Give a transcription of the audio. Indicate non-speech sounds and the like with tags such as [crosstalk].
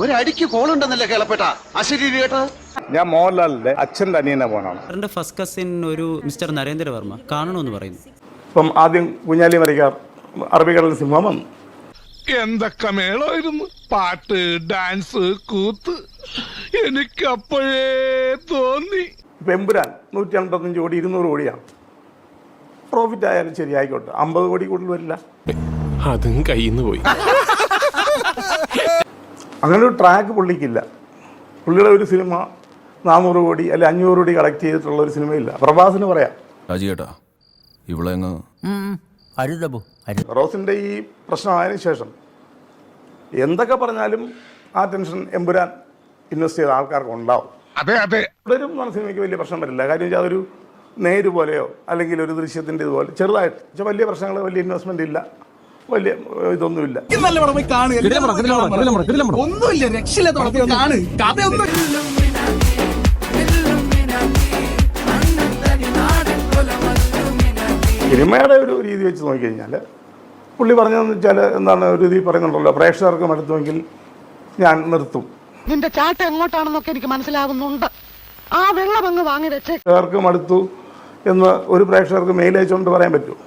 ഒരടിക്ക് കോളുണ്ടെന്നല്ലേ കേളപ്പെട്ട? അശരീരി കേട്ടത് ഞാൻ മോഹൻലാലിന്റെ അച്ഛന്റെ അനിയനെ പോനാണ് സാറിന്റെ ഫസ്റ്റ് കസിൻ ഒരു മിസ്റ്റർ നരേന്ദ്രവർമ്മ കാണണമെന്ന് പറയുന്നു. ഇപ്പം ആദ്യം കുഞ്ഞാലി മരിക്കാർ അറബിക്കടൽ സിംഹമം. വന്നു എന്തൊക്കെ മേളമായിരുന്നു പാട്ട് ഡാൻസ് കൂത്ത്. എനിക്ക് എനിക്കപ്പോഴേ തോന്നി. ഇപ്പം എമ്പുരാൻ നൂറ്റി അമ്പത്തഞ്ച് കോടി ഇരുന്നൂറ് കോടിയാണ് പ്രോഫിറ്റ് ആയാലും ശരി ആയിക്കോട്ടെ അമ്പത് കോടി കൂടുതൽ വരില്ല. അതും കയ്യിന്ന് പോയി. [laughs] അങ്ങനെ ഒരു ട്രാക്ക് പുള്ളിക്കില്ല. പുള്ളിയുടെ ഒരു സിനിമ നാനൂറ് കോടി അല്ലെ അഞ്ഞൂറ് കോടി കളക്ട് ചെയ്തിട്ടുള്ള ഒരു സിനിമയില്ല. പ്രഭാസിന് പറയാം. രാജിയേട്ടാ ഇവിടെ റോസിന്റെ ഈ പ്രശ്നമായതിനു ശേഷം എന്തൊക്കെ പറഞ്ഞാലും ആ ടെൻഷൻ എമ്പുരാൻ ഇൻവെസ്റ്റ് ചെയ്ത ആൾക്കാർക്ക് ഉണ്ടാവും അതെ അതെ. തുടരും എന്ന സിനിമയ്ക്ക് വലിയ പ്രശ്നം വരില്ല. കാര്യം വെച്ചാൽ അതൊരു നേര് പോലെയോ അല്ലെങ്കിൽ ഒരു ദൃശ്യത്തിന്റെ ഇതുപോലെ ചെറുതായിട്ട്. വെച്ചാൽ വലിയ പ്രശ്നങ്ങൾ വലിയ ഇൻവെസ്റ്റ്മെന്റ് ഇല്ല. വലിയ ഇതൊന്നുമില്ല. ഒന്നുമില്ല രക്ഷയില്ലാത്ത സിനിമയുടെ ഒരു രീതി വെച്ച് നോക്കിക്കഴിഞ്ഞാൽ പുള്ളി പറഞ്ഞതെന്ന് വെച്ചാൽ എന്താണ് ഒരു രീതി പറയുന്നുണ്ടല്ലോ പ്രേക്ഷകർക്ക് മടുത്തുമെങ്കിൽ ഞാൻ നിർത്തും. നിന്റെ ചാട്ട എങ്ങോട്ടാണെന്നൊക്കെ എനിക്ക് മനസ്സിലാവുന്നുണ്ട്. ആ വെള്ളം അങ്ങ് വാങ്ങി വെച്ചേ പ്രേക്ഷകർക്ക് മടുത്തു എന്ന് ഒരു പ്രേക്ഷകർക്ക് മെയിൽ അയച്ചുകൊണ്ട് പറയാൻ പറ്റുമോ?